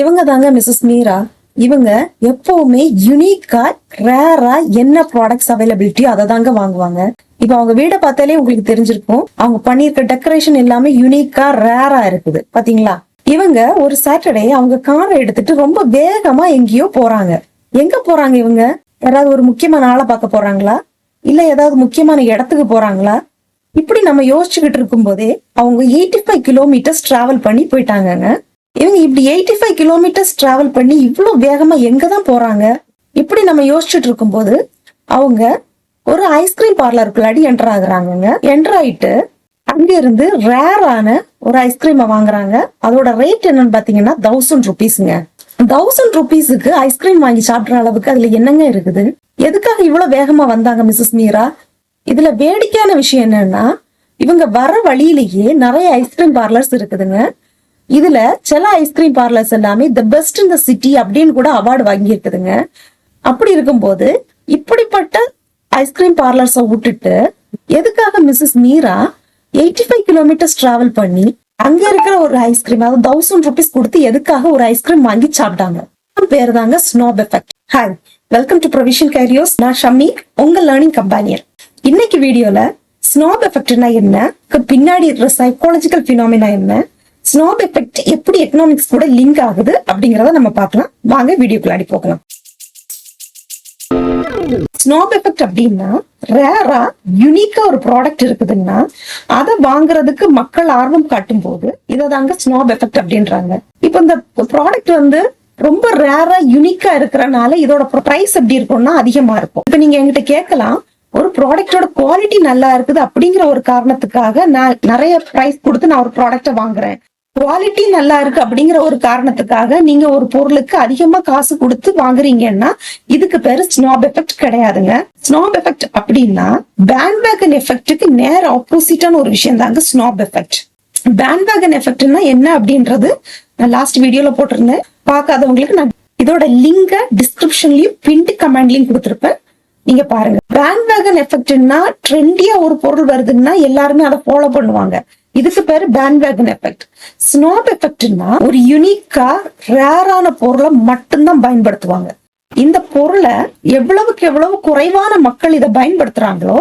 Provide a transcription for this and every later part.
இவங்க தாங்க மிஸ்ஸஸ் மீரா இவங்க எப்பவுமே யுனிக்கா ரேரா என்ன ப்ராடக்ட்ஸ் அவைலபிலிட்டியோ அதை தாங்க வாங்குவாங்க. இப்ப அவங்க வீடை பார்த்தாலே உங்களுக்கு தெரிஞ்சிருக்கும். அவங்க பண்ணியிருக்க டெக்கரேஷன் எல்லாமே யுனிக்கா ரேரா இருக்குது. பாத்தீங்களா? இவங்க ஒரு சாட்டர்டே அவங்க காரை எடுத்துட்டு ரொம்ப வேகமா எங்கேயோ போறாங்க. எங்க போறாங்க இவங்க? யாராவது ஒரு முக்கியமான ஆளை பார்க்க போறாங்களா? இல்ல ஏதாவது முக்கியமான இடத்துக்கு போறாங்களா? இப்படி நம்ம யோசிச்சுக்கிட்டு இருக்கும் போதே அவங்க எயிட்டி ஃபைவ் கிலோமீட்டர்ஸ் டிராவல் பண்ணி போயிட்டாங்கங்க. இவங்க இப்படி எயிட்டி ஃபைவ் கிலோமீட்டர்ஸ் டிராவல் பண்ணி இவ்வளோ வேகமா எங்க தான் போறாங்க? இப்படி நம்ம யோசிச்சுட்டு இருக்கும்போது அவங்க ஒரு ஐஸ்கிரீம் பார்லருக்குள்ளாடி என்டர் ஆகுறாங்கங்க. என்டர் ஆயிட்டு அங்க இருந்து ரேரான ஒரு ஐஸ்கிரீமை வாங்குறாங்க. அதோட ரேட் என்னன்னு பாத்தீங்கன்னா தௌசண்ட் ருபீஸ்ங்க தௌசண்ட் ருபீஸுக்கு ஐஸ்கிரீம் வாங்கி சாப்பிட்ற அளவுக்கு அதுல என்னங்க இருக்குது? எதுக்காக இவ்வளவு வேகமா வந்தாங்க மிஸ்ஸஸ் மீரா? இதுல வேடிக்கையான விஷயம் என்னன்னா இவங்க வர வழியிலேயே நிறைய ஐஸ்கிரீம் பார்லர்ஸ் இருக்குதுங்க. இதுல சில ஐஸ்கிரீம் பார்லர்ஸ் எல்லாமே the best in the city அப்படின்னு கூட அவார்டு வாங்கியிருக்குதுங்க. அப்படி இருக்கும்போது இப்படிப்பட்ட ஐஸ்கிரீம் பார்லர்ஸை விட்டுட்டு எதுக்காக Mrs Meera eighty five kilometres travel பண்ணி அங்க இருக்கிற ஒரு ஐஸ்கிரீம் அதாவது தௌசண்ட் ருபீஸ் கொடுத்து எதுக்காக ஒரு ஐஸ்கிரீம் வாங்கி சாப்பிட்டாங்க? பேர் தாங்க snob effect hi welcome to provision curios நான் ஷம்மி உங்க லேர்னிங் கம்பானியர் இன்னைக்கு வீடியோல ஸ்னோப் எஃபெக்ட்னா என்ன? பின்னாடி இருக்கிற சைக்காலஜிக்கல் பினாமினா என்ன? ஸ்னோப் எஃபெக்ட் எப்படி எக்கனாமிக்ஸ் கூட லிங்க் ஆகுது அப்படிங்கறத நம்ம பார்க்கலாம். வாங்க வீடியோக்குள்ளாடி போகலாம். ஸ்னோப் எஃபெக்ட் அப்படின்னா ரேரா யுனிக்கா ஒரு ப்ராடக்ட் இருக்குதுன்னா அதை வாங்குறதுக்கு மக்கள் ஆர்வம் காட்டும் போது இதை தாங்க ஸ்னோப் எஃபெக்ட் அப்படின்றாங்க. இப்போ இந்த ப்ராடக்ட் வந்து ரொம்ப ரேரா யுனிக்கா இருக்கிறனால இதோட பிரைஸ் எப்படி இருக்கும்னா அதிகமா இருக்கும். இப்போ நீங்க என்கிட்ட கேட்கலாம் ஒரு ப்ராடக்டோட குவாலிட்டி நல்லா இருக்குது அப்படிங்கிற ஒரு காரணத்துக்காக நான் நிறைய ப்ரைஸ் கொடுத்து நான் ஒரு ப்ராடக்ட வாங்குறேன். குவாலிட்டி நல்லா இருக்கு அப்படிங்கிற ஒரு காரணத்துக்காக நீங்க ஒரு பொருளுக்கு அதிகமா காசு கொடுத்து வாங்குறீங்கன்னா இதுக்கு பேரு ஸ்னாப் எஃபெக்ட் கிடையாதுங்க. ஸ்னாப் எஃபெக்ட் அப்படின்னா பேண்ட்வேகன் எஃபெக்ட்டுக்கு நேர் ஆப்போசிட்டான ஒரு விஷயம் தாங்க ஸ்னாப் எஃபெக்ட் பேண்ட்வேகன் எஃபெக்ட்னா என்ன அப்படின்றது நான் லாஸ்ட் வீடியோல போட்டிருந்தேன். பார்க்காதவங்களுக்கு நான் இதோட லிங்க டிஸ்கிரிப்ஷன்லயும் பின்ட் கமெண்ட்லயும் கொடுத்துருப்பேன். நீங்க பாருங்க. பேண்ட்வேகன் எஃபெக்ட்னா ட்ரெண்டியா ஒரு பொருள் வருதுன்னா எல்லாருமே அதை ஃபாலோ பண்ணுவாங்க. இதுக்கு பேரு பேண்ட்வேகன் எஃபெக்ட் ஸ்னாப் எஃபெக்ட்னா ஒரு யுனிக்கா ரேரான பொருளை மட்டும்தான் பயன்படுத்துவாங்க. இந்த பொருளை எவ்வளவுக்கு எவ்வளவு குறைவான மக்கள் இதை பயன்படுத்துறாங்களோ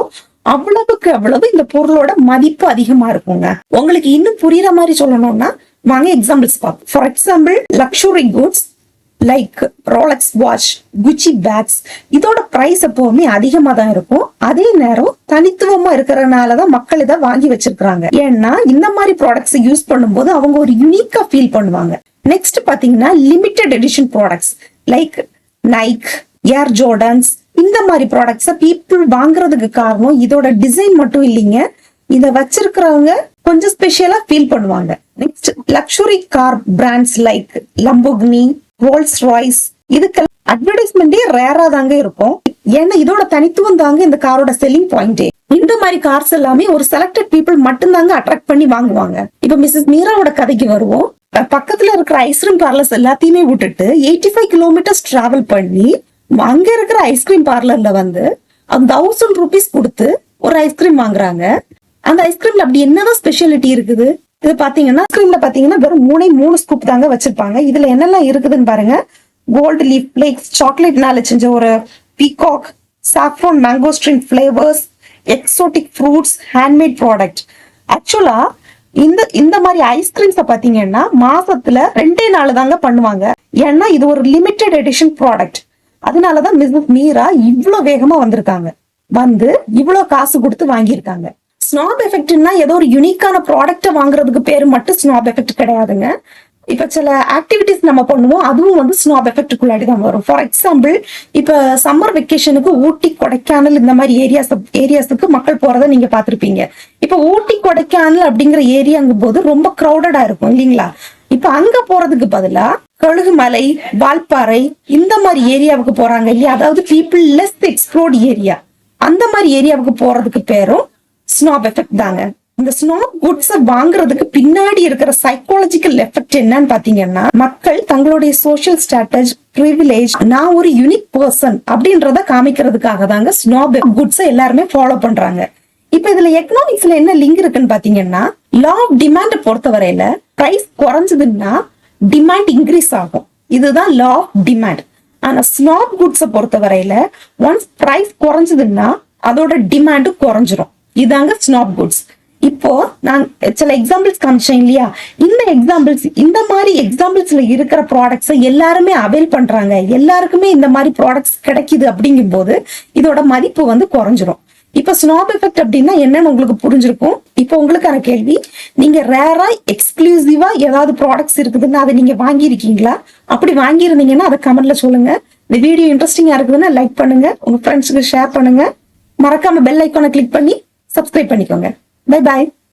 அவ்வளவுக்கு அவ்வளவு இந்த பொருளோட மதிப்பு அதிகமா இருக்குங்க. உங்களுக்கு இன்னும் புரியுற மாதிரி சொல்லணும்னா வாங்க எக்ஸாம்பிள்ஸ் பார்ப்போம். For example luxury goods like Rolex watch Gucci bags இதோட பிரைஸ் எப்பவுமே அதிகமா தான் இருக்கும். அதே நேரம் தனித்துவமா இருக்கிறதுனால தான் மக்கள் இதை வாங்கி வச்சிருக்காங்க ஏன்னா இந்த மாதிரி ப்ராடக்ட்ஸ் யூஸ் பண்ணும்போது அவங்க ஒரு யூனிக்கா ஃபீல் பண்ணுவாங்க. நெக்ஸ்ட் பாத்தீங்கன்னா limited edition products like Nike Air Jordans இந்த மாதிரி ப்ராடக்ட்ஸை பீப்புள் வாங்குறதுக்கு காரணம் இதோட டிசைன் மட்டும் இல்லைங்க. இதை வச்சிருக்கிறவங்க கொஞ்சம் ஸ்பெஷலா ஃபீல் பண்ணுவாங்க. Next luxury car brands like Lamborghini Rolls Royce இதுக்கெல்லாம் அட்வர்டைஸ்மெண்டே ரேரா தாங்க இருக்கும். ஏன்னா இதோட தனித்துவம் தாங்க இந்த காரோட செல்லிங் பாயிண்டே இந்த மாதிரி கார்ஸ் எல்லாமே ஒரு செலக்டட் பீப்புள் மட்டும்தாங்க அட்ராக்ட் பண்ணி வாங்குவாங்க. இப்ப மிஸ்ஸஸ் மீராவோட கதைக்கு வருவோம். பக்கத்துல இருக்கிற ஐஸ்கிரீம் பார்லர்ஸ் எல்லாத்தையுமே விட்டுட்டு எயிட்டி ஃபைவ் கிலோமீட்டர்ஸ் டிராவல் பண்ணி அங்க இருக்கிற ஐஸ்கிரீம் பார்லர்ல வந்து அந்த தௌசண்ட் ருபீஸ் கொடுத்து ஒரு ஐஸ்கிரீம் வாங்குறாங்க. அந்த ஐஸ்கிரீம்ல அப்படி என்னதான் ஸ்பெஷாலிட்டி இருக்குது? இது பாத்தீங்கன்னா ஐஸ்கிரீம்ல பாத்தீங்கன்னா வெறும் மூணே மூணு ஸ்கூப் தாங்க வச்சிருப்பாங்க. இதுல என்னெல்லாம் இருக்குதுன்னு பாருங்க. கோல்டு லீஃப் பிளேக்ஸ் சாக்லேட்னால செஞ்ச ஒரு peacock saffron mango string flavours exotic fruits handmade product ஆக்சுவலா இந்த இந்த மாதிரி ஐஸ்கிரீம்ஸ பாத்தீங்கன்னா மாசத்துல ரெண்டே நாள் தாங்க பண்ணுவாங்க. ஏன்னா இது ஒரு லிமிடெட் எடிஷன் ப்ராடக்ட் அதனாலதான் மிஸ்ஸஸ் மீரா இவ்ளோ வேகமா வந்திருக்காங்க. வந்து இவ்வளவு காசு கொடுத்து வாங்கியிருக்காங்க. ஸ்னாப் எஃபெக்ட்னா ஏதோ ஒரு யூனிக்கான ப்ராடக்டை வாங்குறதுக்கு பேர் மட்டும் ஸ்னாப் எஃபெக்ட் கிடையாதுங்க. இப்ப சில ஆக்டிவிட்டிஸ் நம்ம பண்ணுவோம் அதுவும் வந்து ஸ்னாப் எஃபெக்டுக்குள்ளாடி தான் வரும். ஃபார் எக்ஸாம்பிள் இப்ப சம்மர் வெக்கேஷனுக்கு ஊட்டி கொடைக்கானல் இந்த மாதிரி ஏரியாஸ் ஏரியாஸுக்கு மக்கள் போறத நீங்க பாத்திருப்பீங்க இப்ப ஊட்டி கொடைக்கானல் அப்படிங்கிற ஏரியாங்கும் போது ரொம்ப க்ரௌடடா இருக்கும் இல்லைங்களா? இப்ப அங்க போறதுக்கு பதிலா கழுகுமலை வால்பாறை இந்த மாதிரி ஏரியாவுக்கு போறாங்க இல்லையா? அதாவது பீப்புள் லெஸ் எக்ஸ்ப்ளோர்டு ஏரியா அந்த மாதிரி ஏரியாவுக்கு போறதுக்கு பேரும் ஸ்னாப் எஃபெக்ட் தாங்க இந்த ஸ்னாப் குட்ஸை வாங்குறதுக்கு பின்னாடி இருக்கிற சைக்காலஜிக்கல் எஃபெக்ட் என்னன்னு பாத்தீங்கன்னா மக்கள் தங்களுடைய சோஷியல் ஸ்டேட்டஸ் ப்ரிவிலேஜ் நான் ஒரு யூனிக் பர்சன் அப்படின்றத காமிக்கிறதுக்காக தாங்க ஸ்னாப் குட்ஸை எல்லாருமே ஃபாலோ பண்றாங்க. இப்ப இதுல எக்கனாமிக்ஸ்ல என்ன லிங்க் இருக்குன்னு பாத்தீங்கன்னா லா ஆஃப் டிமாண்ட் பொறுத்த வரையில பிரைஸ் குறைஞ்சதுன்னா டிமாண்ட் இன்க்ரீஸ் ஆகும். இதுதான் லா ஆஃப் டிமாண்ட் ஆனா ஸ்னாப் குட்ஸை பொறுத்த வரையில ஒன்ஸ் பிரைஸ் குறைஞ்சதுன்னா அதோட டிமாண்டும் குறைஞ்சிரும். இதாங்க ஸ்னாப் குட்ஸ் இப்போ நான் சில எக்ஸாம்பிள்ஸ் காமிச்சேன் இல்லையா? இந்த எக்ஸாம்பிள்ஸ் இந்த மாதிரி எக்ஸாம்பிள்ஸ்ல இருக்கிற ப்ராடக்ட்ஸை எல்லாருமே அவைல் பண்றாங்க. எல்லாருக்குமே இந்த மாதிரி ப்ராடக்ட்ஸ் கிடைக்குது அப்படிங்கும்போது இதோட மதிப்பு வந்து குறைஞ்சிரும். இப்ப ஸ்னாப் எஃபெக்ட் அப்படின்னா என்னன்னு உங்களுக்கு புரிஞ்சிருக்கும். இப்போ உங்களுக்கான கேள்வி. நீங்க ரேரா எக்ஸ்க்ளூசிவா ஏதாவது ப்ராடக்ட்ஸ் இருக்குதுன்னா அதை நீங்க வாங்கியிருக்கீங்களா? அப்படி வாங்கியிருந்தீங்கன்னா அதை கமெண்ட்ல சொல்லுங்க. இந்த வீடியோ இன்ட்ரெஸ்டிங்கா இருக்குதுன்னா லைக் பண்ணுங்க. உங்க ஃப்ரெண்ட்ஸுக்கு ஷேர் பண்ணுங்க. மறக்காம பெல் ஐக்கானை கிளிக் பண்ணி சப்ஸ்கிரைப் பண்ணிக்கோங்க பை பாய்